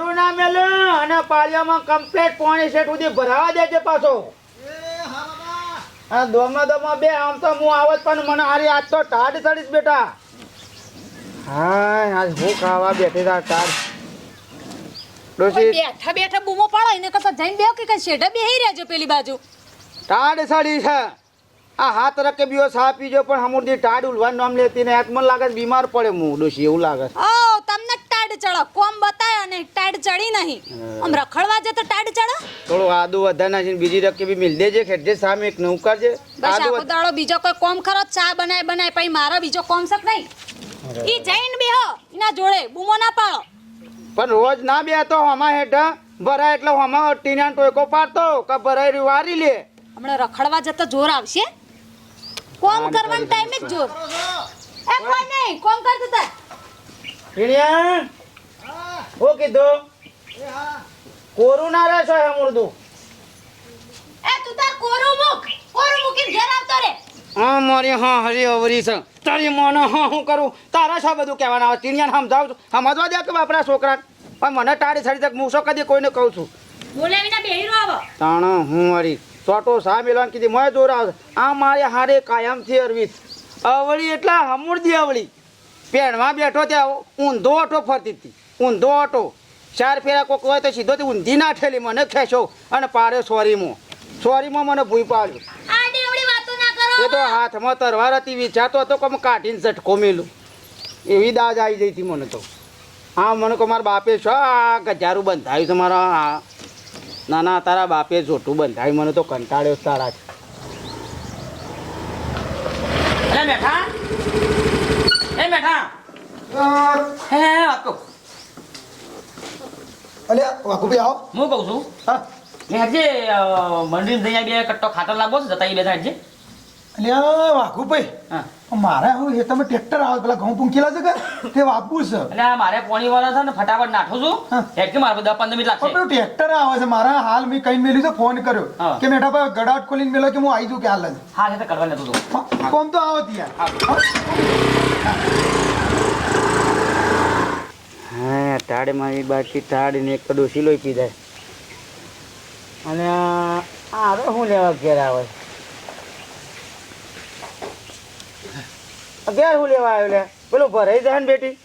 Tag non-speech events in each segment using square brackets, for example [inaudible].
કોરું ના મેલે અને પાળિયામાં કમ્પ્લેટ પોણી સેટ સુધી ભરાવા દેજે પાછો. આ દોમા દોમા બે આમ તો હું આવત પણ મને હારી આજ તો ટાઢ ચડીશ બેટા. હા આજ હું ખાવા બેઠી તા ટાઢ. ડોશી બેઠા બેઠા બૂમો પાડો એને કસા જઈને બેહો કે કઈ શેઢે બેહી રહેજો પેલી બાજુ? ટાઢ ચડી છે. આ હાથ રકે બીઓ સા પીજો પણ હમુરથી ટાડ ઉલવાનું નામ લેતી ને મને લાગે બીમાર પડે હું ડોશી એવું લાગે તમને ટાડ ચડો કોમ બતાયો ને ટાઢ ચડી નહીં. આમ રખડવા જતો ટાઢ ચડો? થોડું આદુ વધારે નાખીને બીજી રકે બી મિલ દેજે ખેડજે સામે એક નવું કરજે. બસ આખો દાડો બીજો કોઈ કોમ ખરો? ચા બનાય બનાય પછી મારો બીજો કોમ સક નહીં? ઈ જઈને બેહો એના જોડે બૂમો ના પાડો. પણ રોજ ના બે તો હમા હેઠ ભરાય એટલે હમા ટીના ટોયકો પાડતો કે ભરાય રહ્યું વારી લે. હમણાં રખડવા જતો જોર આવશે. કોમ કરવાનો ટાઈમે જ જોર. એ કોઈ નહીં કોમ કરતો તા હું કીધું? કોરું ના રહેશો હે મુર્દું એ તું તાર કોરું મૂક. કોરું મૂકીને ઘેર આવતો રે. હા મારી હા હરી અવરી છે. તારી મોને હા હું કરું? તારા શા બધું કહેવાના આવે ટીણિયાને સમજાવું છું. સમજવા દે કે બાપરા છોકરા પણ મને ટાળી છડી તક હું શું કદી કોઈને કહું છું. બોલાવીને બેહીરો આવો. તાણ હું મારી ચોટો સા મેલવાન કીધી મોય જોર આવે. આ મારે હારે કાયમથી અરવી અવળી એટલા હમુરદી અવળી. પેણમાં બેઠો ત્યાં ઊંધો ઓટો ફરતી હતી. ઊંધો હતો ચાર ફેરા કોક હોય તો સીધો તે ઊંધી ના ઠેલી મને ખેંચો અને પાડ્યો સોરીમાં. સોરીમાં મને ભૂઈ પાડ્યો. આ દેવડી વાતો ના કરો. એ તો હાથમાં તરવાર હતી વિચારતો હતો કે હું કાઢીને ઝટકો મેલું. એવી દાજ આવી જઈ હતી મને તો. હા મને કહો મારા બાપે છો આ ગજારું બંધાયું છે મારા આ. ના ના તારા બાપે જોટું બંધાયું મને તો કંટાળ્યો તારા. એ મેઠા. એ મેઠા. હે? આપો અલ્યા વાઘુભાઈ આવો. હું કહું છું? હા. આજે મંડી દઈ બે કટ્ટો ખાતર લાગો છે જતા એ બેઠા અલ્યા વાઘુભાઈ હા. મારે હું એ તમે ટ્રેક્ટર આવે પેલા ઘઉં પૂંખેલા છે કે? તે વાપવું છે. એટલે આ મારે પોણી વાળા છે ને ફટાફટ નાખો છું. હા. એટલે મારે દસ પંદર મિનિટ લાગશે. પેલું ટ્રેક્ટર આવે છે મારા હાલ મેં કઈ મેલ્યું છે ફોન કર્યો. કે મેઠા ભાઈ ગડાટ ખોલીને મેલો કે હું આવી જઉં કે હાલ હા એ તો કરવા નતું તું. કોમ તો આવો ત્યાં હા. હા ટાળે મારી બાકી ને એક તો ડોસી પી જાય. અને આ હવે શું લેવા ઘેર આવે? ઘેર શું લેવા આવ્યો લે? પેલું ભરાઈ જાય ને બેટી?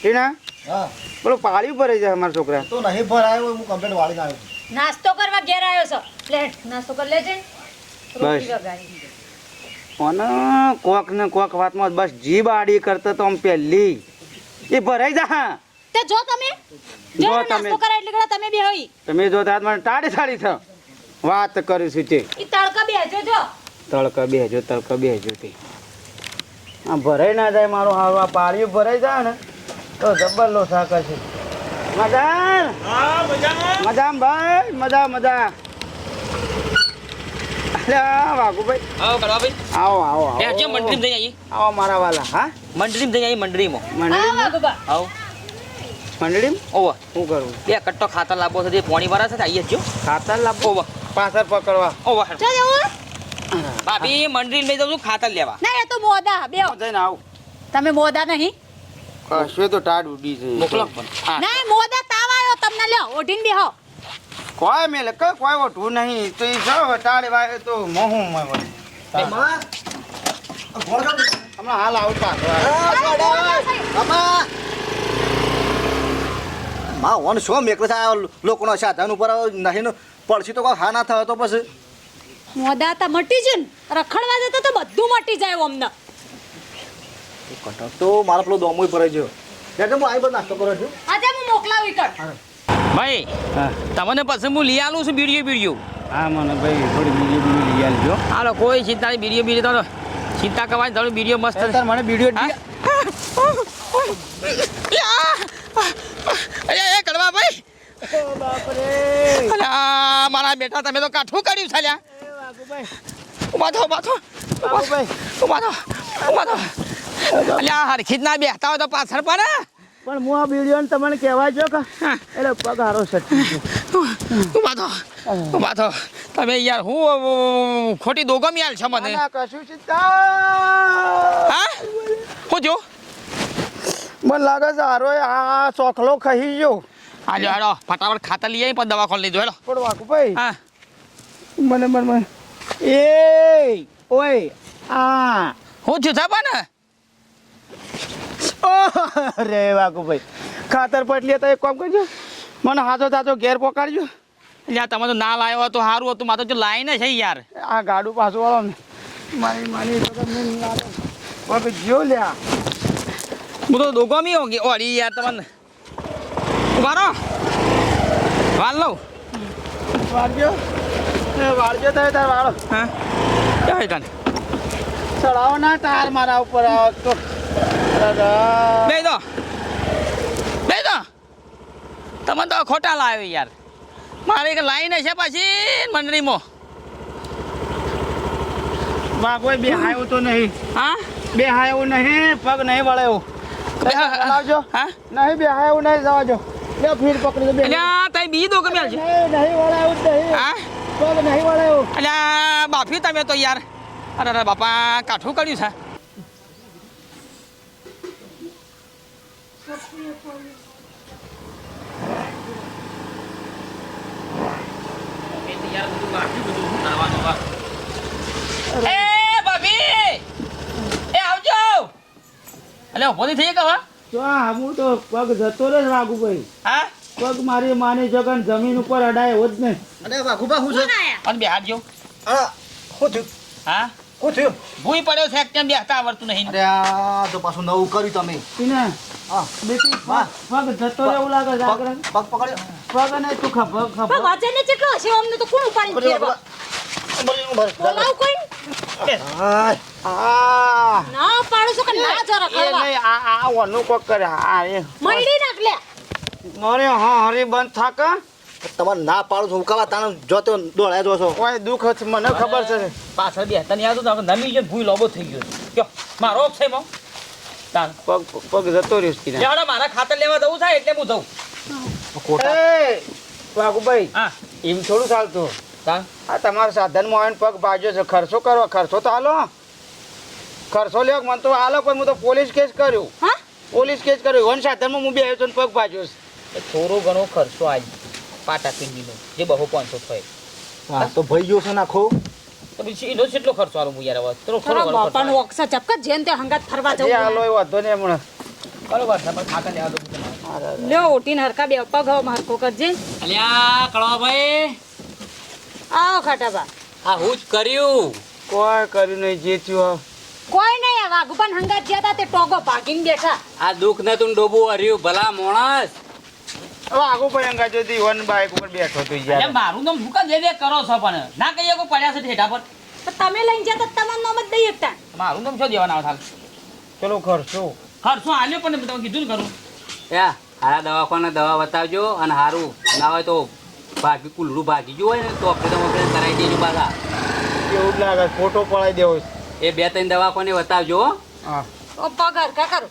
ટીના? હા. પેલું પાળ્યું ભરાઈ જાય અમારા છોકરા. તો નહીં ભરાયો હું કમ્પ્લેટ વાળીને આવ્યો નાસ્તો કરવા ઘેર આવ્યો છો? પ્લેટ નાસ્તો કરી લેજે. બસ. અને કોક ને કોક વાતમાં બસ જીભ આડી કરતા તો આમ પહેલી એ ભરાઈ જા હા. તે જો તમે. જો. નાસ્તો કરાય એટલે ઘણા તમે બે હોય. તમે જો તાત મને ટાડી સાડી થ વાત કરીશું તે. ઈ તડકા બેજો જો. તડકા બેજો તડકા બેજો તે. આ ભરાઈ ના જાય મારો આ પાળિયું ભરાઈ જાય ને તો જબર લોસા કરશે મજા મજા ભાઈ મજા મજા. વાઘુભાઈ. આવો ભાઈ આવો આવો આવો. મંડળી જઈ આવી આવો મારા વાલા હા? જઈ મંડળીમાં આવો મંડળી આવો. મંડળી ઓવા શું કરું? બે કટ્ટો ખાતર લાવવો છે જે પોણી વાળા છે તે આવીએ જ ખાતર લાવો ઓવા. પાછળ પકડવા. ઓવા. ચાલ જવું ભાભી મંડળી લઈ જાઉં છું ખાતર લેવા. ના એ તો મોદા. બે જઈને આવ. તમે મોદા નહીં? કશું તો ટાઢ ઉડી છે. મોકલો. પણ ના મોદા તાવ આવ્યો તમને લ્યો ઓઢીને બેહો. કોઈ મેલે કઈ કોઈ ઓઠવું નહીં. તો એ જો ટાળે વાય તો મોહું માં વળે. હમણાં હાલ આવું પાછો માં ઓન શો મેકલે છે? આ લોકોનો સાધન ઉપર નહીં પડશી તો કોઈ હા ના થયો તો પછી? મોદા તા મટી જ ને રખડવા જતો તો બધું મટી જાય અમને કટક તો મારા પેલો દોમો ભરાઈ ગયો એટલે હું આવી બધો નાસ્તો કરું છું. આજે હું મોકલાવી કર ભાઈ તમને પછી હું લઈ આલું છું બીડીઓ બીડીઓ. હા મને ભાઈ થોડી બીજી બીજી લઈ આલજો. હાલો કોઈ ચિંતા નહીં બીડીઓ બીડીઓ તો ચિંતા કરવાની થોડી બીડીઓ મસ્ત મને હા? [laughs] અરે એ કડવા ભાઈ. બાપરે મારા બેટા તમે તો કાઠું કર્યું છે ઊભા થો ઊભા થો. ઊભા થો ઊભા થો. અલ્યા હરખી જ ના બેહતા હોય તો પાછળ પડે. પણ હું આ વીડિયો તમને કહેવા જો કે એટલે પગારો છે ઊભા થો ઊભા થો. તમે યાર હું ખોટી દોગમ યાર છો મને. કશું ચિંતા. હા? હું જો મને લાગે છે હારો આ ચોખલો ખાઈ ગયો. આ જો હેડો ફટાફટ ખાતર લઈ આવી પણ દવાખાને લઈ જો હેડો પણ વાઘુભાઈ હા. મને મને એ ઓય આ. હું છું સાબા ને અરે વાઘુભાઈ ખાતર પટલી તો એક કામ કરજો. મને હાથો તાતો ઘેર પોકાડજો. એટલે તમે તો ના લાવ્યો તો સારું હતું મારે તો લાઈને છે યાર. આ ગાડું પાછું વાળો ને. મારી મારી તો તમને નહીં લાગે પગ જો લ્યા હું તો દોગમી ઓડી યાર તમને. ઊભા રહો. વાલ લઉં. વાળજો વાળજો તમે તાર વાળો. હા. ક્યાં કાન ચડાવો ના તાર મારા ઉપર. તો. બે દો. બે દો. તમે તો ખોટા લાવ્યો યાર. મારે એક લાઈને છે પાછી મંડળીમાં. વાઘુભાઈ બે હાય તો નહીં. હા? બે હાય એવું નહીં પગ નહીં વળે એવું બે હા- નહીં બે એવું નહીં જવાજો બે ફીર પકડી દો બે તઈ બીજી દો ગમે છે નહીં નહીં વળે એવું નહીં. હા? નહીં વળે એવું. એટલે બાફી તમે તો યાર. અરે અરે બાપા કાઠું કર્યું છે. એ ભાભી એ આવજો અલે ઊભો થઈ કે હવે તો હું તો પગ જતો રહે વાઘુભાઈ. હા? પગ મારી માની જગન જમીન ઉપર અડાય હોત ને. અરે વાઘુ ભાઈ હું છે? કોણ બે હાથ જો આ શું થયું? હા? હું થયું? ભૂઈ પડ્યો છે કેમ બેહતા આવડતું નહીં? અરે આ તો પાછું નવું કર્યું તમે. ને હા. વાહ. પગ જતો રહે એવું લાગે છે પગ પકડ્યો. પગ ને તું ખબર પણ ખભ વજન ને કેટલો હશે અમને તો કોણ ઉપાડીને ફેરવા? બોલાવ કોઈ ના પાડું છું કે ના જરા એ કરવા નહીં આ આ ઓનું કોક કરે આ એ. મંડી નાખ લે. અરે હા હરી બંધ થાક તમારે ના પાડું છું ઉકાવા તાણ જોતો દોડાય જો છો. કોઈ દુઃખ છે, મને ખબર છે. પાછળ બે તને યાદ હતું તો નમી ગયો ભૂઈ લોબો થઈ ગયો. કયો મારો છે મો તાન પગ પગ જતો રહ્યો છે તીને. લેવડો મારા ખાતર લેવા જવું થાય એટલે હું જઉં. એ વાઘુભાઈ હા. એમ થોડું ચાલતું. તાન આ તમારા સાધનમાં આવીને પગ ભાજ્યો છે. ખર્ચો કરો ખર્ચો તો હાલો. ખર્ચો લ્યો મને તો હાલો પણ હું તો પોલીસ કેસ કર્યું. પોલીસ કેસ કર્યું. વન સાધનમાં હું બે આવ્યો છું પગ ભાજ્યો છે. એ થોડો ઘણો ખર્ચો આજ પાટા પિંડીનો જે બહુ પાંચસો થાય. હા તો ભાઈ ગયો છે નાખો તો પછી એનો કેટલો ખર્ચો આલો હું યાર હવે. થોડો થોડો તારા ખર્ચો બાપાનું ઓક્સા ચપકા જેમ તે હંગાત ફરવા જે હાલો એ વાંધો નહીં હમણાં. બરોબર પણ ખાતર લેવા દઉં લ્યો ઓટીને હરકા બે પગ હરકો કરજે અલ્યા કળવાભાઈ. આવો ખાટાબા. આ હું જ કર્યું. કોઈ કર્યું નહીં જે થયું કોઈ નહીં આ વાઘુપાન હંગાત ગયા હતા તે ટોગો ભાગીને બેઠા. આ દુઃખ ને તું ડોબું હર્યું ભલા માણસ. હવે હંગાત જોતી વન બાઈક ઉપર બેઠો તું યાર. મારું નામ ભૂકા દે દે કરો છો પણ. ના કહીએ કોઈ પડ્યા છે ઠેઠા પર. તો તમે લઈને જતા તમારું નામ જ દઈ શકતા મારું નામ શું દેવાના થાલ ચલો ખર્ચો ખર્ચો આલ્યો પણ તમે કીધું ને કરું યા હારા દવાખાને દવા બતાવજો અને હારું. ના હોય તો ભાગી કુલડું ભાગી ગયું હોય ને તો આપણે કરાવી દેજો પાછા. એવું જ લાગે ફોટો પડાવી દેવો એ બે ત્રણ દવાખાને બતાવજો હો. હા. તો પગ હરકા કરો?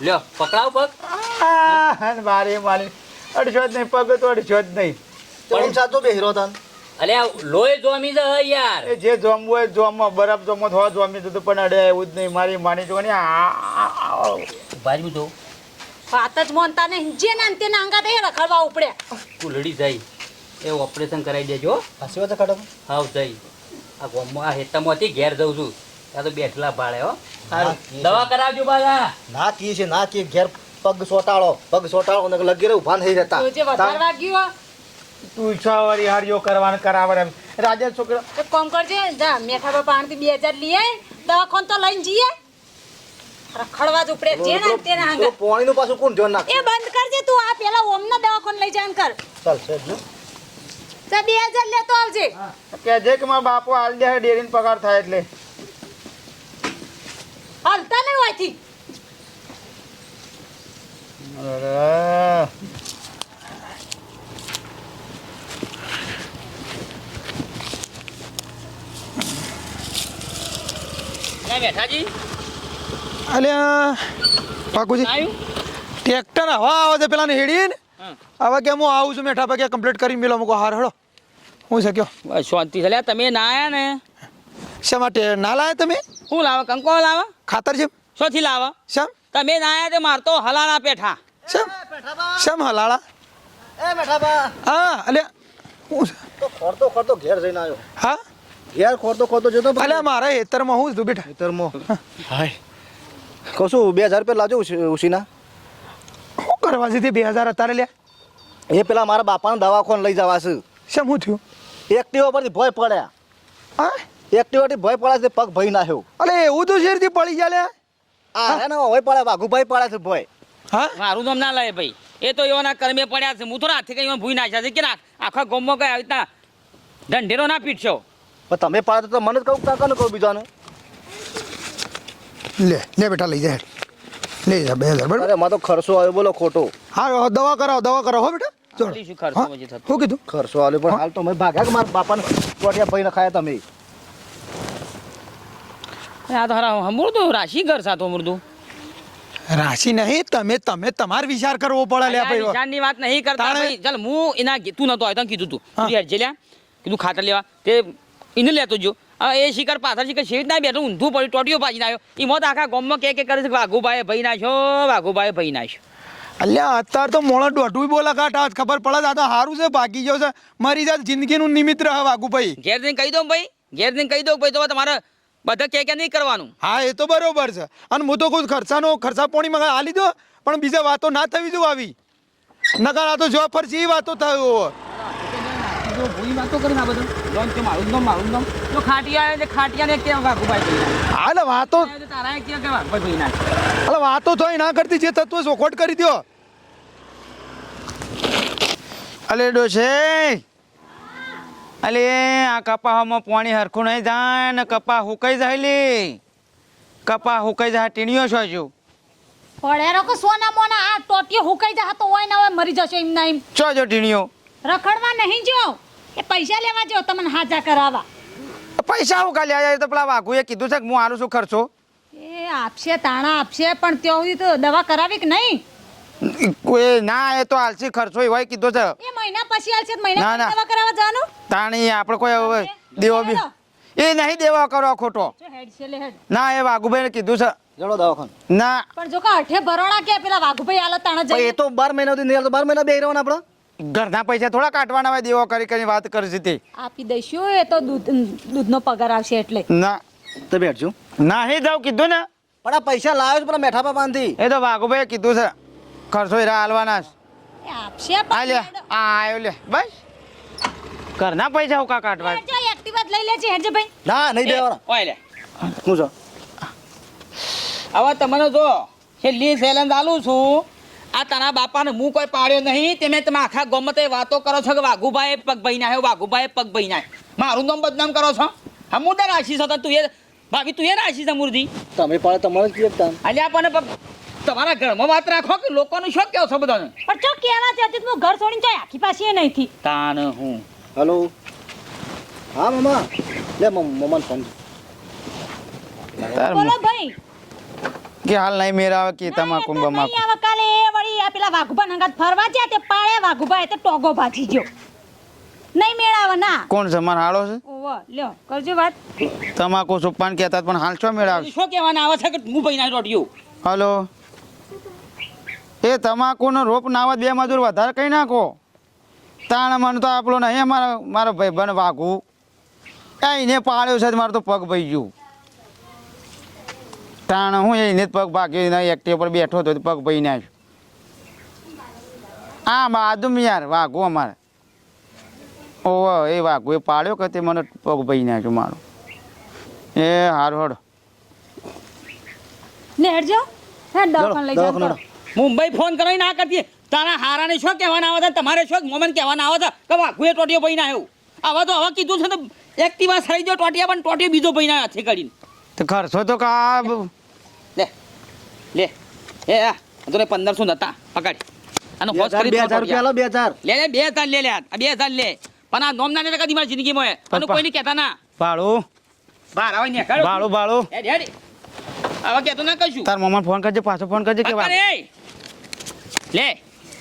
લ્યો પકડાવ પગ. મારે મારી. અડશો જ નહીં પગ તો અડશો જ નહીં. પણ સાચો બે હીરો તાન. અલે આ લોહી જોમી જ યાર. એ જે જોમવું હોય જોમમાં બરફ જોમો થવા જોમી દીધું પણ અડે એવું જ નહીં. મારી માની જો ને આ. બાજુ જો. વાત જ મોનતા ને જે નાન તે હંગાત એ રખડવા ઉપડે. કુલડી જાય. એ ઓપરેશન કરાવી દેજો હસી વાત કાઢો. હાવ જઈ. આ ગોમમાં આ હેતામાંથી ઘેર જઉં છું. ત્યાં તો બેઠલા ભાડે હો. દવા કરાવજો બાજા ના કી છે ના કી ઘેર પગ સોટાળો પગ સોટાળો ને લગી રહે ઊભા થઈ રહેતા. તો જે વધારે વાગ્યું તું ઈચ્છા વાળી હારીઓ કરવાન કરાવર એમ. રાજા છોકરો એક કોમ કરજે જા મેઠા બાપા આણથી બે હજાર લઈએ દવાખાન તો લઈને જઈએ. રખડવા જ ઉપડે જે ને તેના હંગાત પોણીનું પાછું કોણ જોન નાખે? એ બંધ કરજે તું આ પેલા ઓમના દવાખાન લઈ જાય કર. ચાલશે જો જા બે હજાર લેતો આવજે. કે જે કે મારા બાપુ હાલ દે ડેરીન પગાર થાય એટલે. હાલતા નહીં હોયથી અરે. અલ્યા પાકુજી ટ્રેક્ટર હવા આવે છે પેલા હેડી ને હવે કે હું આવું છું મેઠા પગે કમ્પ્લીટ કરી મેલો મૂકો હાર હળો હું છે કયો? શાંતિ છે. તમે ના આયા ને? શા માટે ના લાવ્યા તમે? શું લાવો? કંકો લાવો? ખાતર છે? શોથી લાવો? શમ તમે ના આયા તે મારતો હલાળા પેઠા. શમ શમ હલાળા એ મેઠાબા હા અલે હું? તો ખોરતો ખોરતો ઘેર જઈને આવ્યો. હા? ઘેર ખોરતો ખોરતો જતો અલ્યા મારા હેતરમાં હું છું બેટા ખેતરમો. હાય. કહું છું બે હજાર રૂપિયા લાવજો ઉશી- ઉશીના શું કરવા છે તે બે હજાર અત્યારે લ્યા એ પેલા મારા બાપાને દવાખાને લઈ જવા છે શેમ હું થયું? એક્ટિવા પરથી ભય પડ્યા હા? એક્ટિવાથી ભય પડ્યા છે પગ ભય નાખ્યો અરે એવું તો શેરથી પડી ગયા આ હે? ને હોય પડ્યા વાઘુભાઈ પડ્યા છે ભય. હા? મારું નામ ના લાય ભાઈ. એ તો એવાના કર્મે પડ્યા છે. હું તો રાતથી કઈ ભૂઈ નાખ્યા છે. કે ના આખા ગોમમાં કઈ આવી રીતના ઢંઢેરો ના પીટશો? પણ તમે પાડે તો મને જ કહું કાકાને કહું બીજાને. લે લે બેટા લઈ જાય લઈ જા બે હજાર બરાબર? અરે માં ખર્ચો આવ્યો બોલો ખોટો. હા દવા કરાવો દવા કરાવો હો બેટા. ચલો. શું ખર્ચો પછી થતો? શું કીધું? ખર્ચો આવ્યો પણ હાલ તો મેં ભાગ્યા કે મારા બાપાને ટોટિયા ભાઈને ખાયા તમે. આ તો હરા હમુરદું રાશિ ઘર સાતો હમુરદું રાશિ નહીં તમે તમે તમારે વિચાર કરવો પડે લે ભાઈ વાત નહીં કરતા ભાઈ. ચાલ હું એના તું નતો આવ્યો તને કીધું તું. હેડજે લ્યા કીધું ખાતર લેવા. તે એને લેતો જો. એ શિકાર પાછળ શિકાર શેરી ના બેઠો ઊંધું પડ્યું ટોટીઓ પાછી આવ્યો. એ મોત આખા ગોમમાં કે કે કરે છે વાઘુભાઈ ભાઈ નાખ્યો વાઘુભાઈ ભાઈ નાખ્યો. અલ્યા અત્યારે તો મોણો દોઢું બોલા કાઢ આજ ખબર પડે આ તો સારું છે ભાગી ગયો છે. મારી જાત જિંદગીનું નિમિત્ત રહે વાઘુભાઈ ઘેર જઈને કહી દઉં ભાઈ ઘેર જઈને કહી દઉં ભાઈ તો તમારે બધા કે કે નહીં કરવાનું. હા એ તો બરોબર છે. અને હું તો કોઈ ખર્ચાનો ખર્ચા પોણી માં હાલી દો પણ બીજા વાતો ના થવી જો આવી. નકાર આ તો જો ફરજી વાતો થયો જો ભૂઈ વાતો કરી ના બધું. લોન કે મારું નામ મારું નામ. તો ખાટિયા એટલે ખાટિયાને કે વાઘુભાઈ ભાઈ હાલે વાતો તારા કે કે વાઘુભાઈ ભાઈ ના હાલે વાતો થઈ ના કરતી જે તત્વ ચોખવટ કરી દો અલે ડોશે. અલે આ કપાહમાં પાણી હરખું નહીં જાય ને કપા હુકાઈ જાય લે. કપા હુકાઈ જાય ટીણીઓ છો જો પડેરો કે સોના મોના આ ટોટી હુકાઈ જાય તો હોય ના હોય મરી જશે એમ ના એમ. છો જો ટીણીઓ? રખડવા નહીં જો એ પૈસા લેવા જો તમને હાજા કરાવવા. પૈસા હું કાલે આયા તો પેલા વાઘુએ કીધું છે કે હું આનું શું ખર્ચો? એ આપશે તાણા આપશે પણ ત્યાં સુધી તો દવા કરાવી કે નહીં? કોઈ ના એ તો આલસી ખર્ચો હોય કીધો છે. એ મહિના પછી આલસી મહિના ના, પછી દવા કરાવવા જવાનું? તાણી આપણે કોઈ હવે દેવો બી એ નહીં દેવા કરો ખોટો. ના એ વાઘુભાઈને કીધું છે. જડો દવાખાને. ના. પણ જો કે અઠે ભરોણા કે પેલા વાઘુભાઈ આલો તાણા જાય એ તો તો મહિના સુધી નહીં તો 12 મહિના બે રહેવાના આપણે. ઘરના પૈસા થોડા કાઢવાના હોય દેવો કરી કરી વાત કરી છે તે આપી દઈશું એ તો દૂધ દૂધનો પગાર આવશે એટલે. ના. તો બેઠજો. નહીં જાવ કીધું ને. પણ આ પૈસા લાવ્યો છે પેલા મેઠા બાંધી. એ તો વાઘુભાઈ કીધું છે ખર્ચો એરા હાલવાના છે. આપશે આ લે આ આવ્યો લે બસ. ઘરના પૈસા હું કા કાઢવા જો એક્ટિવા લઈ લેજે હેડજો ભાઈ. ના નહીં દેવાના. ઓય લે. શું જો હવે તમને જો છેલ્લી સેલેન્સ આલું છું. આ તારા બાપાને હું કોઈ પાડ્યો નહીં તમે તમે આખા ગમતે વાતો કરો છો કે વાઘુભાઈ પગ ભાઈ નાખ્યો વાઘુભાઈ પગ ભાઈ નાખ્યો મારું નામ બદનામ કરો છો? હા હું તો રાશિ છો તું એ ભાભી તું એ રાશિ છે મૂર્તિ. તમે પણ તમારે જ કહેતા તાન. અલ્યા પણ તમારા ઘરમાં વાત રાખો કે લોકોનું શું કહો છો બધાને? પણ ચો કેવા છે હું ઘર છોડીને જાય આખી પાસે એ નહીં થી તાન હું. હેલો. હા મમ્મા લે મમ- મમ્માને ફોન તાર બોલો ભાઈ. કે હાલ નહીં મેરા આવે કે તમાકુ બમાકુ આવે. કાલે એ વળી આ પેલા વાઘુભા નંગાત ફરવા ગયા તે પાળે વાઘુભા તે ટોગો ભાજી ગયો. નહીં મેળાવે ના. કોણ છે? મારો હાળો છે? ઓવો લ્યો કરજો વાત. તમાકુ સુપાન કહેતા પણ હાલ શું મેળાવશે શું કહેવાના આવે છે કે હું ભાઈ ના રોટિયું હલો. એ તમાકુનો રોપ નાવા બે મજૂર વધારે કઈ નાખો? તાણ મને તો આપણો નહીં મારા મારો ભાઈ બન વાઘુ એને પાળ્યો છે મારો તો પગ ભાઈ ગયું. તાણ હું એને પગ ભાગ્યો એના એક્ટિવ પર બેઠો હતો તો પગ ભાઈ નાખ્યો આ બાદુમ યાર વાઘો અમારે. ઓહો એ વાઘો એ પાડ્યો કે તે મને પગ ભાઈ નાખ્યો મારો. એ હાર હડ ને હેડજો. મુંબઈ ફોન કરો ના કરતી. તારા હારાને શું કહેવાના આવે છે? તમારે શું મોમન કહેવાના આવે છે? કે એ ટોટીઓ ભાઈ આવ્યું? આવા તો હવે કીધું છે તો એક્ટિવા સરી જો ટોટિયા પણ ટોટીઓ બીજો ભાઈ ના હાથે કરીને. તો ખર્ચો તો કા લે. લે. એ આ તને પંદરસો નતા. પકડ. આનો બે કરી બે હજાર રૂપિયા લો બે હજાર. લે લે બે હજાર લે લે આ બે હજાર લે. પણ આ નોમ ના કદી મારી જિંદગીમાં કોઈ કોઈને કહેતા ના. ભાડું. બહાર આવે ને ભાડું ભાડું. હેડ હેડ. હવે કહેતો ના કશું તાર મમ્માને ફોન કરજે પાછો ફોન કરજે કે વાત એ. લે.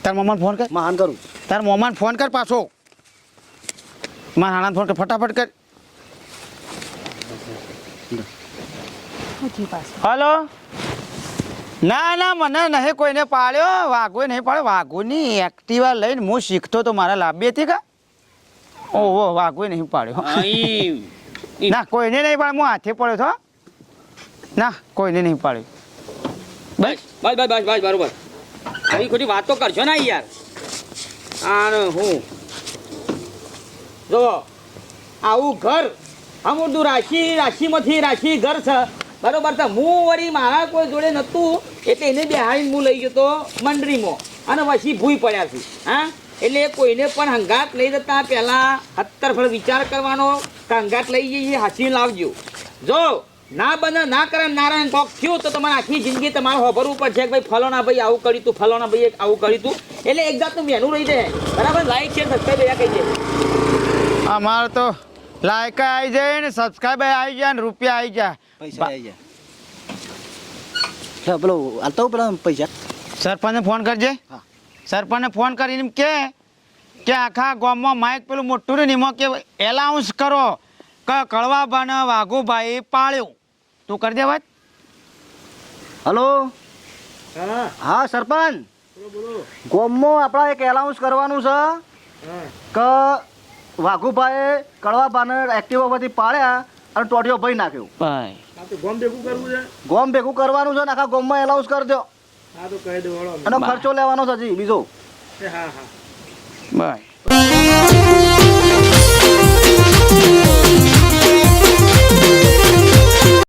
તાર મમ્માને ફોન કર. મહાન કરું. તાર મમ્માને ફોન કર પાછો. મારા હાણાને ફોન કર ફટાફટ કર પૂછી પાછું હલો? ના ના મને નહીં કોઈને પાડ્યો. વાઘો નહીં પાડ્યો. વાઘોની એક્ટિવા લઈને હું શીખતો તો મારા લાભી હતી કા? ઓહો વાઘો નહીં પાડ્યો. અહીં ના કોઈને નહીં પાડ્યો. હું હાથે પડ્યો છો ના કોઈને નહીં પાડ્યો. બસ બસ બસ બસ બસ બરોબર. આવી ખોટી વાતો કરશો ને યાર. આને હું. જો આવું ઘર અમુરદું રાશિ રાશિમાંથી રાશિ ઘર છે. બરોબર છે. હું વળી મારા કોઈ જોડે નહોતું, એટલે એને બેહાડીને હું લઈ ગયો તો મંડળીમાં. અને પછી ભૂઈ પડ્યા છું. હા? એટલે કોઈને પણ હંગાત લઈ જતા પહેલાં અત્તરફળ વિચાર કરવાનો કે હંગાત લઈ જઈએ હાસી લાવજો. જો, ના બને, ના કરે, નારાયણ કોક થયું તો તમારે આખી જિંદગી તમારે હોભરવું પડશે કે ભાઈ ફલોના ભાઈ આવું કર્યું તું ફલોના ભાઈ આવું કર્યું તું. એટલે એક જાતનું મેનું રહી જાય. બરાબર? લાઈક છે સબસ્ક્રાઈબ એયા કહી દે અમારે તો લાયક આવી જાય ને સબસ્ક્રાઈબ આવી જાય ને રૂપિયા આવી જાય પૈસા આવી જાય પેલો આલતો પેલા પૈસા. સરપંચને ફોન કરજે. હા. સરપંચને ફોન કરીને કે કે આખા ગામમાં માઇક પેલું મોટું ને એમાં કે એલાઉન્સ કરો. કે કળવાબાને વાઘુભાઈ પાળ્યો. તું કરી દે વાત. હલો? હા સરપંચ? ગોમમાં આપણા એક એલાઉન્સ કરવાનું છે. કે વાઘુભાઈએ કડવાભાને એક્ટિવા પરથી પાડ્યા અને ટોટીઓ ભરી નાખ્યું. ભાઈ. ગોમ ભેગું કરવાનું છે ને આખા ગોમમાં એલાઉન્સ કરી દો અને ખર્ચો લેવાનો છે હજી બીજો. ભાઈ.